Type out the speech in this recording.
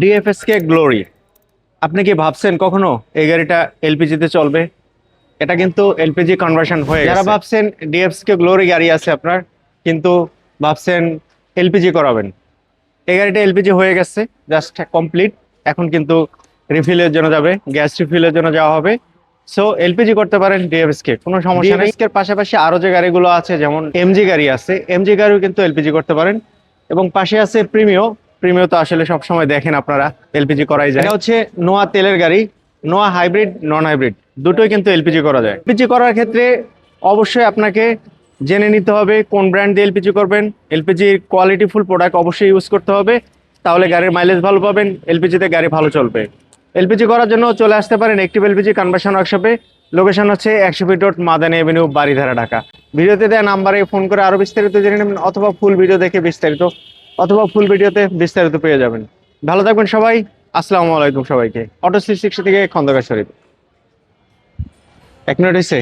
ডিএফএসকে glory আপনি কি ভাবছেন কখনো এই গাড়িটা এলপিজিতে চলবে? এটা কিন্তু এলপিজি কনভার্সন হয়ে যারা ভাবছেন ডিএফএসকে গ্লোরি গাড়ি আছে আপনার কিন্তু ভাবছেন এলপিজি করাবেন। এই গাড়িটা এলপিজি হয়ে গেছে জাস্ট কমপ্লিট এখন কিন্তু রিফিলের জন্য যাবে গ্যাস রিফিলের জন্য যাওয়া হবে। সো এলপিজি করতে পারেন ডিএফএসকে কোনো সমস্যা নেই। এর পাশাপাশি আরও যে গাড়িগুলো আছে যেমন এমজি গাড়ি আছে এমজি গাড়িও কিন্তু এলপিজি করতে পারেন। এবং পাশে আছে প্রিমিও প্রিমিও তো আসলে সব সময় দেখেন আপনারা এলপিজি করাই যায়। এটা হচ্ছে নোয়া তেলের গাড়ি নোয়া হাইব্রিড নন হাইব্রিড। দুটোই কিন্তু এলপিজি করা যায়। এলপিজি করার ক্ষেত্রে অবশ্যই আপনাকে জেনে নিতে হবে কোন ব্র্যান্ড দিয়ে এলপিজি করবেন। এলপিজির কোয়ালিটি ফুল প্রোডাক্ট অবশ্যই ইউজ করতে হবে। তাহলে গাড়ির মাইলেজ ভালো পাবেন এলপিজিতে গাড়ি ভালো চলবে। এলপিজি করার জন্য চলে আসতে পারেন একটিভ এলপিজি কনভার্সন ওয়ার্কশপে লোকেশন হচ্ছে একশো feet road Madani avenue Baridhara Dhaka. ভিডিওতে দেওয়া নাম্বারে ফোন করে আরও বিস্তারিত জেনে নেবেন অথবা ফুল ভিডিও দেখে বিস্তারিত অথবা ফুল ভিডিওতে বিস্তারিত পেয়ে যাবেন। ভালো থাকবেন সবাই, আসসালামু আলাইকুম সবাইকে। অটো সিক্সটি থেকে খন্দকার শরীফ। এক মিনিট হয়েছে